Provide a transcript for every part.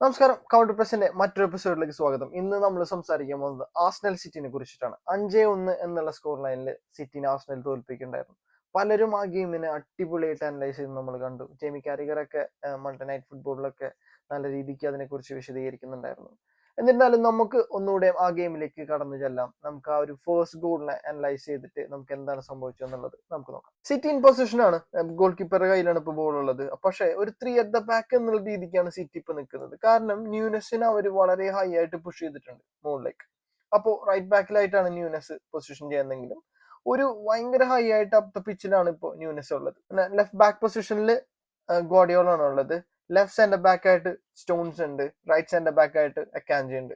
നമസ്കാരം കൗണ്ടർ പ്രസിന്റെ മറ്റൊരു എപ്പിസോഡിലേക്ക് സ്വാഗതം. ഇന്ന് നമ്മൾ സംസാരിക്കാൻ പോകുന്നത് ആസ്നൽ സിറ്റിനെ കുറിച്ചിട്ടാണ്. അഞ്ചേ ഒന്ന് എന്നുള്ള സ്കോർ ലൈനിൽ സിറ്റിനെ ആസ്നൽ തോൽപ്പിക്കുന്നുണ്ടായിരുന്നു പലരും ആ ഗെയിമിനെ അടിപൊളിയായിട്ട് അനലൈസ് ചെയ്ത് നമ്മൾ കണ്ടു. ജെമി കാരികറൊക്കെ മൾട്ടി നൈറ്റ് ഫുട്ബോളിലൊക്കെ നല്ല രീതിക്ക് അതിനെക്കുറിച്ച് വിശദീകരിക്കുന്നുണ്ടായിരുന്നു. എന്നിരുന്നാലും നമുക്ക് ഒന്നുകൂടെ ആ ഗെയിമിലേക്ക് കടന്നു ചെല്ലാം. നമുക്ക് ആ ഒരു ഫേസ്റ്റ് ഗോളിനെ അനലൈസ് ചെയ്തിട്ട് നമുക്ക് എന്താണ് സംഭവിച്ചതെന്നുള്ളത് നമുക്ക് നോക്കാം. സിറ്റി ഇൻ പൊസിഷനാണ് ഗോൾ കീപ്പറുടെ കയ്യിലാണ് ഇപ്പോൾ ബോൾ ഉള്ളത്. പക്ഷേ ഒരു ത്രീ അറ്റ് ദ ബാക്ക് എന്നുള്ള രീതിക്കാണ് സിറ്റി ഇപ്പൊ നിൽക്കുന്നത്. കാരണം ന്യൂനസിനെ അവർ വളരെ ഹൈ ആയിട്ട് പുഷ് ചെയ്തിട്ടുണ്ട് മുകളിലേക്ക്. അപ്പോൾ റൈറ്റ് ബാക്കിലായിട്ടാണ് ന്യൂനസ് പൊസിഷൻ ചെയ്യുന്നതെങ്കിലും ഒരു ഭയങ്കര ഹൈ ആയിട്ട് അപ്പ് ദ പിച്ചിലാണ് ഇപ്പോൾ ന്യൂനസ് ഉള്ളത്. ലെഫ്റ്റ് ബാക്ക് പൊസിഷനിൽ ഗോഡിയോളാണ് ഉള്ളത്. ലെഫ്റ്റ് സെന്റർ ബാക്ക് ആയിട്ട് സ്റ്റോൺസ് ഉണ്ട്. റൈറ്റ് സെന്റർ ബാക്ക് ആയിട്ട് അക്കാഞ്ചി ഉണ്ട്.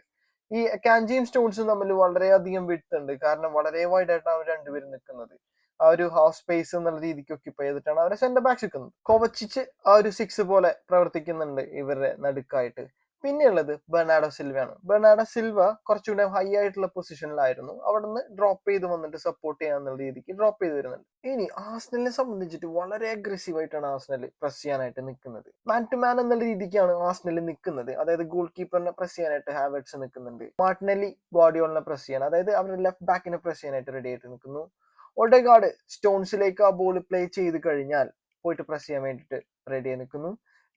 ഈ അക്കാഞ്ചിയും സ്റ്റോൺസും തമ്മിൽ വളരെയധികം വിട്ട് ഉണ്ട്. കാരണം വളരെ വൈഡ് ആയിട്ടാണ് അവർ രണ്ടുപേരും നിൽക്കുന്നത്. ആ ഒരു ഹാഫ് സ്പേസ് എന്നുള്ള രീതിക്ക് ഒക്യുപ്പൈ ചെയ്തിട്ടാണ് അവരെ സെന്റർ ബാക്ക് നിൽക്കുന്നത്. കോവച്ചിച്ച് ആ ഒരു സിക്സ് പോലെ പ്രവർത്തിക്കുന്നുണ്ട് ഇവരുടെ നടുക്കായിട്ട്. പിന്നെയുള്ളത് ബെർണാഡോ സിൽവയാണ്. ബെർണാഡോ സിൽവ കുറച്ചുകൂടെ ഹൈ ആയിട്ടുള്ള പൊസിഷനിലായിരുന്നു അവിടെ നിന്ന് ഡ്രോപ്പ് ചെയ്ത് വന്നിട്ട് സപ്പോർട്ട് ചെയ്യാന്നുള്ള രീതിക്ക് ഡ്രോപ്പ് ചെയ്ത് വരുന്നുണ്ട്. ഇനി ആസ്നലിനെ സംബന്ധിച്ചിട്ട് വളരെ അഗ്രസീവ് ആയിട്ടാണ് ആസ്നൽ പ്രസ് ചെയ്യാനായിട്ട് നിൽക്കുന്നത് മാൻ ടു മാൻ എന്നുള്ള രീതിക്കാണ് ആസ്നൽ നിൽക്കുന്നത് അതായത് ഗോൾ കീപ്പറിനെ പ്രസ് ചെയ്യാനായിട്ട് ഹാവേഡ്സ് നിൽക്കുന്നുണ്ട് മാർട്ടിനലി ഗോഡിയോളിനെ പ്രസ് ചെയ്യാൻ അതായത് അവരുടെ ലെഫ്റ്റ് ബാക്കിനെ പ്രസ് ചെയ്യാനായിട്ട് റെഡി ആയിട്ട് നിൽക്കുന്നു. ഒഡെഗാർഡ് സ്റ്റോൺസിലേക്ക് ആ ബോൾ പ്ലേ ചെയ്ത് കഴിഞ്ഞാൽ പോയിട്ട് പ്രസ് ചെയ്യാൻ വേണ്ടിയിട്ട് റെഡി ആയി നിൽക്കുന്നു.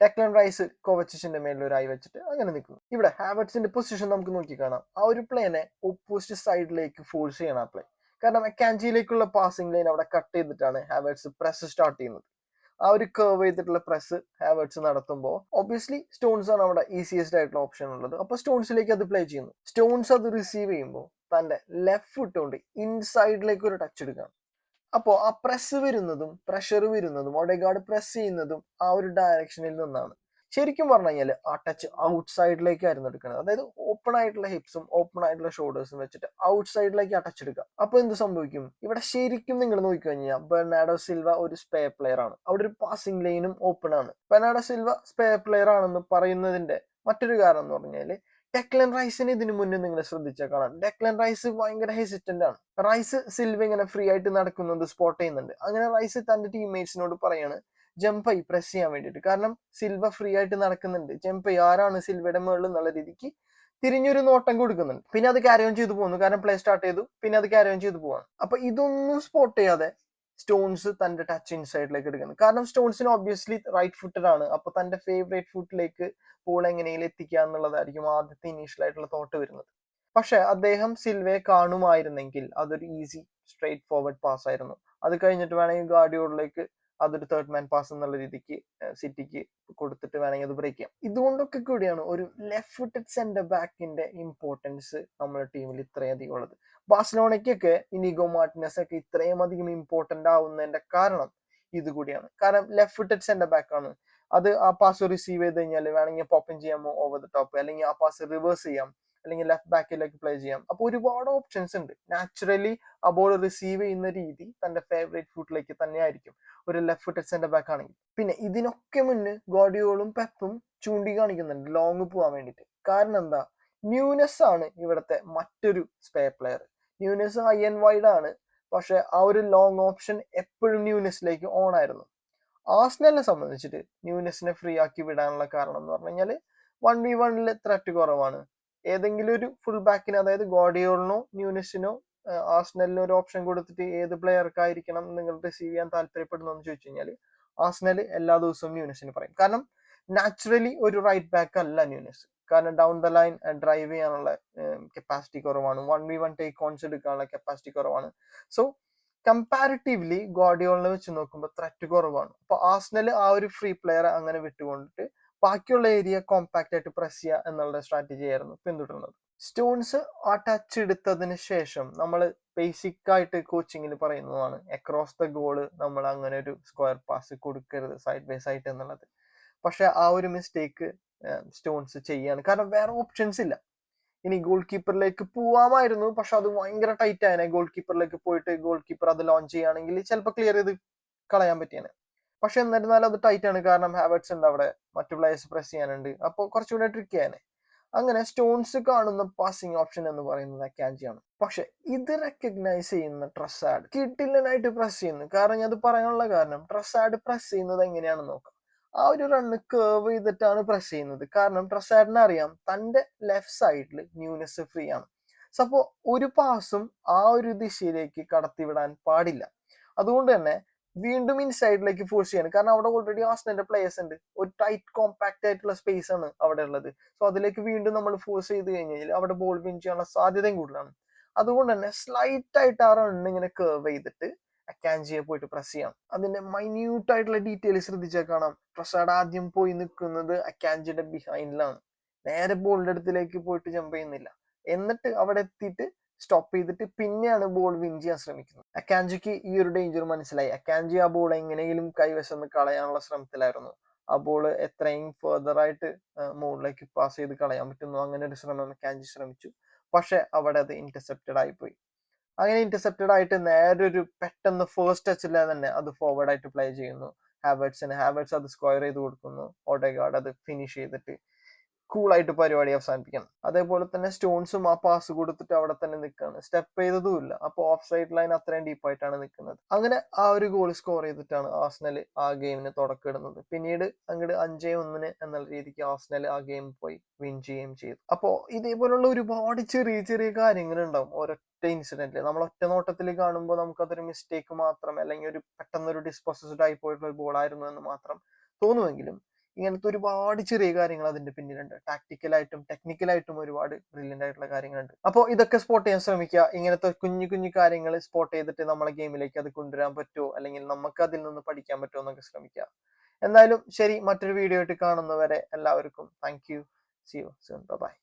ടെക്ലൻ റൈസ് കോവച്ചിന്റെ മേലിൽ ഒരു ഐ വെച്ചിട്ട് അങ്ങനെ നിൽക്കുന്നു. ഇവിടെ ഹാവറ്റ്സിന്റെ പൊസിഷൻ നമുക്ക് നോക്കി കാണാം. ആ ഒരു പ്ലേനെ ഓപ്പോസിറ്റ് സൈഡിലേക്ക് ഫോഴ്സ് ചെയ്യണം ആ പ്ലേ കാരണം കാഞ്ചിയിലേക്കുള്ള പാസിംഗ് ലൈൻ അവിടെ കട്ട് ചെയ്തിട്ടാണ് ഹാവറ്റ്സ് പ്രസ് സ്റ്റാർട്ട് ചെയ്യുന്നത്. ആ ഒരു കർവ് ചെയ്തിട്ടുള്ള പ്രസ് ഹാവറ്റ്സ് നടത്തുമ്പോൾ ഒബ്വിയസ്ലി സ്റ്റോൺസ് ആണ് അവിടെ ഈസിയസ്റ്റ് ആയിട്ടുള്ള ഓപ്ഷൻ ഉള്ളത്. അപ്പൊ സ്റ്റോൺസിലേക്ക് അത് പ്ലേ ചെയ്യുന്നു. സ്റ്റോൺസ് അത് റിസീവ് ചെയ്യുമ്പോൾ തന്റെ ലെഫ്റ്റ് ഫുട്ട് കൊണ്ട് ഇൻസൈഡിലേക്ക് ഒരു ടച്ച് എടുക്കണം അപ്പോൾ ആ പ്രസ് വരുന്നതും പ്രഷർ വരുന്നതും ഒഡേഗാർഡ് പ്രസ് ചെയ്യുന്നതും ആ ഒരു ഡയറക്ഷനിൽ നിന്നാണ്. ശരിക്കും പറഞ്ഞു കഴിഞ്ഞാൽ ആ ടച്ച് ഔട്ട് സൈഡിലേക്കായിരുന്നു എടുക്കുന്നത് അതായത് ഓപ്പൺ ആയിട്ടുള്ള ഹിപ്സും ഓപ്പൺ ആയിട്ടുള്ള ഷോൾഡേഴ്സും വെച്ചിട്ട് ഔട്ട് സൈഡിലേക്ക് ആ എടുക്കുക. അപ്പൊ എന്ത് സംഭവിക്കും? ഇവിടെ ശരിക്കും നിങ്ങൾ നോക്കി കഴിഞ്ഞാൽ ബെർണാഡോ സിൽവ ഒരു സ്പേ പ്ലെയർ ആണ്. അവിടെ ഒരു പാസിംഗ് ലൈനും ഓപ്പൺ ആണ്. ബെർണാഡോ സിൽവ സ്പേ പ്ലെയർ ആണെന്ന് പറയുന്നതിന്റെ മറ്റൊരു കാരണം എന്ന് പറഞ്ഞാൽ ഡെക്ലൻ റൈസിന് ഇതിനു മുന്നേ നിങ്ങൾ ശ്രദ്ധിച്ചാൽ കാണാം ഡെക്ലൻ റൈസ് ഭയങ്കര ഹെസിറ്റന്റ് ആണ്. റൈസ് സിൽവ ഇങ്ങനെ ഫ്രീ ആയിട്ട് നടക്കുന്നത് സ്പോട്ട് ചെയ്യുന്നുണ്ട്. അങ്ങനെ റൈസ് തന്റെ ടീംമേറ്റ്സിനോട് പറയാണ് ജംപൈ പ്രസ് ചെയ്യാൻ വേണ്ടിയിട്ട്. കാരണം സിൽവ ഫ്രീ ആയിട്ട് നടക്കുന്നുണ്ട്. ജംപൈ ആരാണ് സിൽവയുടെ മുകളിൽ എന്നുള്ള രീതിക്ക് തിരിഞ്ഞൊരു നോട്ടം കൊടുക്കുന്നുണ്ട്. പിന്നെ അത് ക്യാരി ഓൺ ചെയ്തു പോകുന്നു. കാരണം പ്ലേ സ്റ്റാർട്ട് ചെയ്തു. പിന്നെ അത് ക്യാരി ഓൺ ചെയ്തു പോവാണ്. അപ്പൊ ഇതൊന്നും സ്പോട്ട് ചെയ്യാതെ സ്റ്റോൺസ് തന്റെ ടച്ച് ഇൻസൈഡിലേക്ക് എടുക്കുന്നത്. കാരണം സ്റ്റോൺസിന് ഒബ്വിയസ്ലി റൈറ്റ് ഫുട്ടഡ് ആണ്. അപ്പൊ തന്റെ ഫേവറേറ്റ് ഫുട്ടിലേക്ക് ബോൾ എങ്ങനെയും എത്തിക്കുക എന്നുള്ളതായിരിക്കും ആദ്യത്തെ ഇനീഷ്യൽ ആയിട്ടുള്ള തോട്ട് വരുന്നത്. പക്ഷെ അദ്ദേഹം സിൽവയെ കാണുമായിരുന്നെങ്കിൽ അതൊരു ഈസി സ്ട്രേറ്റ് ഫോർവേഡ് പാസ് ആയിരുന്നു. അത് കഴിഞ്ഞിട്ട് വേണമെങ്കിൽ ഗാഡിയോളിലേക്ക് അതൊരു തേർഡ് മാൻ പാസ് എന്നുള്ള രീതിക്ക് സിറ്റിക്ക് കൊടുത്തിട്ട് വേണമെങ്കിൽ അത് ബ്രേക്ക് ചെയ്യാം. ഇതുകൊണ്ടൊക്കെ കൂടിയാണ് ഒരു ലെഫ്റ്റ് ഫുട്ടഡ് സെന്റർ ബാക്കിന്റെ ഇമ്പോർട്ടൻസ് നമ്മുടെ ടീമിൽ ഇത്രയധികം ഉള്ളത്. ബാഴ്സലോണയ്ക്കൊക്കെ ഇനിഗോ മാർട്ടിനസ് ഒക്കെ ഇത്രയും അധികം ഇമ്പോർട്ടന്റ് ആവുന്നതിന്റെ കാരണം ഇത് കൂടിയാണ്. കാരണം ലെഫ്റ്റ് ഫുട്ടഡ് സെന്റർ ബാക്ക് ആണ്. അത് ആ പാസ് റിസീവ് ചെയ്ത് കഴിഞ്ഞാൽ വേണമെങ്കിൽ പോപ്പൻ ചെയ്യാമോ ഓവർ ദ ടോപ്പ് അല്ലെങ്കിൽ ആ പാസ് റിവേഴ്സ് ചെയ്യാം. അല്ലെങ്കിൽ ലെഫ്റ്റ് ബാക്കിലേക്ക് പ്ലേ ചെയ്യാം. അപ്പോൾ ഒരുപാട് ഓപ്ഷൻസ് ഉണ്ട്. നാച്ചുറലി ആ ബോൾ റിസീവ് ചെയ്യുന്ന രീതി തന്റെ ഫേവറേറ്റ് ഫുട്ടിലേക്ക് തന്നെ ആയിരിക്കും ഒരു ലെഫ്റ്റ് ഫുട്ടഡ് സെന്റർ ബാക്ക് ആണെങ്കിൽ. പിന്നെ ഇതിനൊക്കെ മുന്നേ ഗോഡിയോളും പെപ്പും ചൂണ്ടി കാണിക്കുന്നുണ്ട് ലോങ് പോകാൻ വേണ്ടിയിട്ട്. കാരണം എന്താ? ന്യൂനെസ് ആണ് ഇവിടുത്തെ മറ്റൊരു സ്പേ player Nunes high and wide ആണ്. പക്ഷെ ആ ഒരു ലോങ് ഓപ്ഷൻ എപ്പോഴും ന്യൂനെസ്സിലേക്ക് ഓൺ ആയിരുന്നു. ആസ്നലിനെ സംബന്ധിച്ചിട്ട് ന്യൂനെസിനെ ഫ്രീ ആക്കി വിടാനുള്ള കാരണം എന്ന് പറഞ്ഞു കഴിഞ്ഞാൽ വൺ വി വണ്ണിൽ ത്രെറ്റ് കുറവാണ്. ഏതെങ്കിലും ഒരു ഫുൾ ബാക്കിന് അതായത് ഗോഡിയോളിനോ ന്യൂനസിനോ ആസ്നലിന് ഒരു ഓപ്ഷൻ കൊടുത്തിട്ട് ഏത് പ്ലെയർക്കായിരിക്കണം നിങ്ങൾ റിസീവ് ചെയ്യാൻ താല്പര്യപ്പെടുന്നു എന്ന് ചോദിച്ചു കഴിഞ്ഞാൽ ആസ്നൽ എല്ലാ ദിവസവും ന്യൂനെസിന് പറയും. കാരണം നാച്ചുറലി ഒരു റൈറ്റ് ബാക്ക് അല്ല ന്യൂനിസ് കാരണം ഡൗൺ ദ ലൈൻ ഡ്രൈവ് ചെയ്യാനുള്ള കപ്പാസിറ്റി കുറവാണ്. One v one take ons എടുക്കാനുള്ള കപ്പാസിറ്റി കുറവാണ്. സോ കമ്പാരിറ്റീവ്ലി ഗോഡിയോളിനെ വെച്ച് നോക്കുമ്പോൾ ത്രറ്റ് കുറവാണ്. അപ്പൊ ആസ്നൽ ആ ഒരു ഫ്രീ പ്ലെയർ അങ്ങനെ വിട്ടുകൊണ്ടിട്ട് ബാക്കിയുള്ള ഏരിയ കോമ്പാക്റ്റ് ആയിട്ട് പ്രസ് ചെയ്യുക എന്നുള്ള സ്ട്രാറ്റജി ആയിരുന്നു പിന്തുടരുന്നത് സ്റ്റോൺസ് ആ ടച്ച് എടുത്തതിന് ശേഷം നമ്മൾ ബേസിക് ആയിട്ട് കോച്ചിങ്ങിൽ പറയുന്നതാണ്. അക്രോസ് ദ ഗോൾ നമ്മൾ അങ്ങനെ ഒരു സ്ക്വയർ പാസ് കൊടുക്കരുത് സൈഡ് ബൈ സൈഡ് എന്നുള്ളത്. പക്ഷെ ആ ഒരു മിസ്റ്റേക്ക് സ്റ്റോൺസ് ചെയ്യാണ്. കാരണം വേറെ ഓപ്ഷൻസ് ഇല്ല. ഇനി ഗോൾ കീപ്പറിലേക്ക് പോവാമായിരുന്നു. പക്ഷെ അത് ഭയങ്കര ടൈറ്റ് ആയനെ ഗോൾ കീപ്പറിലേക്ക് പോയിട്ട് ഗോൾ കീപ്പർ അത് ലോഞ്ച് ചെയ്യുകയാണെങ്കിൽ ചിലപ്പോൾ ക്ലിയർ ചെയ്ത് കളയാൻ പറ്റിയാണ് പക്ഷെ എന്നിരുന്നാലും അത് ടൈറ്റ് ആണ്. കാരണം ഹാബിറ്റ്സ് ഉണ്ട് അവിടെ. മറ്റു പ്ലേയേഴ്സ് പ്രസ് ചെയ്യാനുണ്ട്. അപ്പോൾ കുറച്ചുകൂടെ ട്രിക്ക് ചെയ്യാൻ അങ്ങനെ സ്റ്റോൺസ് കാണുന്ന പാസിംഗ് ഓപ്ഷൻ എന്ന് പറയുന്നത് അക്കാഞ്ചിയാണ് പക്ഷെ ഇത് റെക്കഗ്നൈസ് ചെയ്യുന്ന ട്രസാഡ് കിട്ടില്ലനായിട്ട് പ്രസ് ചെയ്യുന്നു. കാരണം ഞാൻ അത് പറയാനുള്ള കാരണം ട്രസാഡ് പ്രസ് ചെയ്യുന്നത് എങ്ങനെയാണെന്ന് നോക്കാം. ആ ഒരു റണ്ണ് കേർവ് ചെയ്തിട്ടാണ് പ്രസ് ചെയ്യുന്നത്. കാരണം ട്രസാഡിന് അറിയാം തന്റെ ലെഫ്റ്റ് സൈഡിൽ ന്യൂനെസ് ഫ്രീ ആണ്. സപ്പോ ഒരു പാസും ആ ഒരു ദിശയിലേക്ക് കടത്തിവിടാൻ പാടില്ല. അതുകൊണ്ട് തന്നെ വീണ്ടും ഇൻസൈഡിലേക്ക് ഫോഴ്സ് ചെയ്യാണ്. കാരണം അവിടെ ഓൾറെഡി ആസ്നന്റെ പ്ലേയേഴ്സ് ഉണ്ട്. ഒരു ടൈറ്റ് കോമ്പാക്ട് ആയിട്ടുള്ള സ്പേസ് ആണ് അവിടെ ഉള്ളത്. സോ അതിലേക്ക് വീണ്ടും നമ്മൾ ഫോഴ്സ് ചെയ്ത് കഴിഞ്ഞാൽ അവിടെ ബോൾ വിൻ ചെയ്യാനുള്ള സാധ്യതയും കൂടുതലാണ്. അതുകൊണ്ട് തന്നെ സ്ലൈറ്റ് ആയിട്ട് ആ റണ്ണ് ഇങ്ങനെ കേർവ് ചെയ്തിട്ട് അക്കാൻജിയെ പോയിട്ട് പ്രസ് ചെയ്യാം. അതിന്റെ മൈന്യൂട്ട് ആയിട്ടുള്ള ഡീറ്റെയിൽ ശ്രദ്ധിച്ചാൽ കാണാം. പ്രസാദ് ആദ്യം പോയി നിൽക്കുന്നത് അക്കാൻജിയുടെ ബിഹൈൻഡിലാണ് നേരെ ബോളിന്റെ അടുത്തിലേക്ക് പോയിട്ട് ജമ്പ് ചെയ്യുന്നില്ല. എന്നിട്ട് അവിടെ എത്തിയിട്ട് സ്റ്റോപ്പ് ചെയ്തിട്ട് പിന്നെയാണ് ബോൾ വിൻ ചെയ്യാൻ ശ്രമിക്കുന്നത്. അക്കാൻജിക്ക് ഈ ഒരു ഡേഞ്ചർ മനസ്സിലായി. അക്കാൻജി ആ ബോൾ എങ്ങനെയെങ്കിലും കൈവശം കളയാനുള്ള ശ്രമത്തിലായിരുന്നു. ആ ബോൾ എത്രയും ഫെർദർ ആയിട്ട് മുകളിലേക്ക് പാസ് ചെയ്ത് കളയാൻ പറ്റുന്നു. അങ്ങനെ ഒരു ശ്രമം അക്കാൻജി ശ്രമിച്ചു. പക്ഷെ അവിടെ അത് ഇന്റർസെപ്റ്റഡ് ആയിപ്പോയി. അങ്ങനെ ഇന്റർസെപ്റ്റഡ് ആയിട്ട് നേരെ ഒരു പെട്ടെന്ന് ഫേസ്റ്റ് ടച്ചിൽ തന്നെ അത് ഫോർവേഡ് ആയിട്ട് പ്ലേ ചെയ്യുന്നു. ഹാബേർട്സിന് ഹാബേർട്സ് അത് സ്ക്വയർ ചെയ്ത് കൊടുക്കുന്നു. ഓട്ടോഗാർഡ് അത് ഫിനിഷ് ചെയ്തിട്ട് കൂളായിട്ട് പരിപാടി അവസാനിപ്പിക്കണം. അതേപോലെ തന്നെ സ്റ്റോൺസും ആ പാസ് കൊടുത്തിട്ട് അവിടെ തന്നെ നിൽക്കുകയാണ് സ്റ്റെപ്പ് ചെയ്തതും ഇല്ല. അപ്പൊ ഓഫ് സൈഡ് ലൈൻ അത്രയും ഡീപ്പായിട്ടാണ് നിൽക്കുന്നത് അങ്ങനെ ആ ഒരു ഗോൾ സ്കോർ ചെയ്തിട്ടാണ് ആസ്നൽ ആ ഗെയിമിന് തുടക്കമിടുന്നത്. പിന്നീട് അങ്ങോട്ട് അഞ്ചേ ഒന്നിന് എന്നുള്ള രീതിക്ക് ആസ്നൽ ആ ഗെയിം പോയി വിൻ ചെയ്യുകയും ചെയ്തു. അപ്പോൾ ഇതേപോലുള്ള ഒരുപാട് ചെറിയ ചെറിയ കാര്യങ്ങൾ ഉണ്ടാവും ഒരൊറ്റ ഇൻസിഡന്റിൽ നമ്മൾ ഒറ്റ നോട്ടത്തിൽ കാണുമ്പോൾ നമുക്കതൊരു മിസ്റ്റേക്ക് മാത്രം അല്ലെങ്കിൽ ഒരു പെട്ടെന്നൊരു ഡിസ്പോസസ്ഡ് ആയി പോയിട്ടുള്ള ഒരു ബോൾ ആയിരുന്നു എന്ന് മാത്രം തോന്നുമെങ്കിലും ഇങ്ങനത്തെ ഒരുപാട് ചെറിയ കാര്യങ്ങൾ അതിന്റെ പിന്നിലുണ്ട്. ടാക്ടിക്കലായിട്ടും ടെക്നിക്കലായിട്ടും ഒരുപാട് ബ്രില്യന്റ് ആയിട്ടുള്ള കാര്യങ്ങളുണ്ട്. അപ്പോൾ ഇതൊക്കെ സ്പോട്ട് ചെയ്യാൻ ശ്രമിക്കുക. ഇങ്ങനത്തെ കുഞ്ഞു കുഞ്ഞു കാര്യങ്ങൾ സ്പോട്ട് ചെയ്തിട്ട് നമ്മളെ ഗെയിമിലേക്ക് അത് കൊണ്ടുവരാൻ പറ്റുമോ അല്ലെങ്കിൽ നമുക്ക് അതിൽ നിന്ന് പഠിക്കാൻ പറ്റുമോ എന്നൊക്കെ ശ്രമിക്കുക. എന്തായാലും ശരി മറ്റൊരു വീഡിയോ ആയിട്ട് കാണുന്നവരെ എല്ലാവർക്കും thank you see you soon bye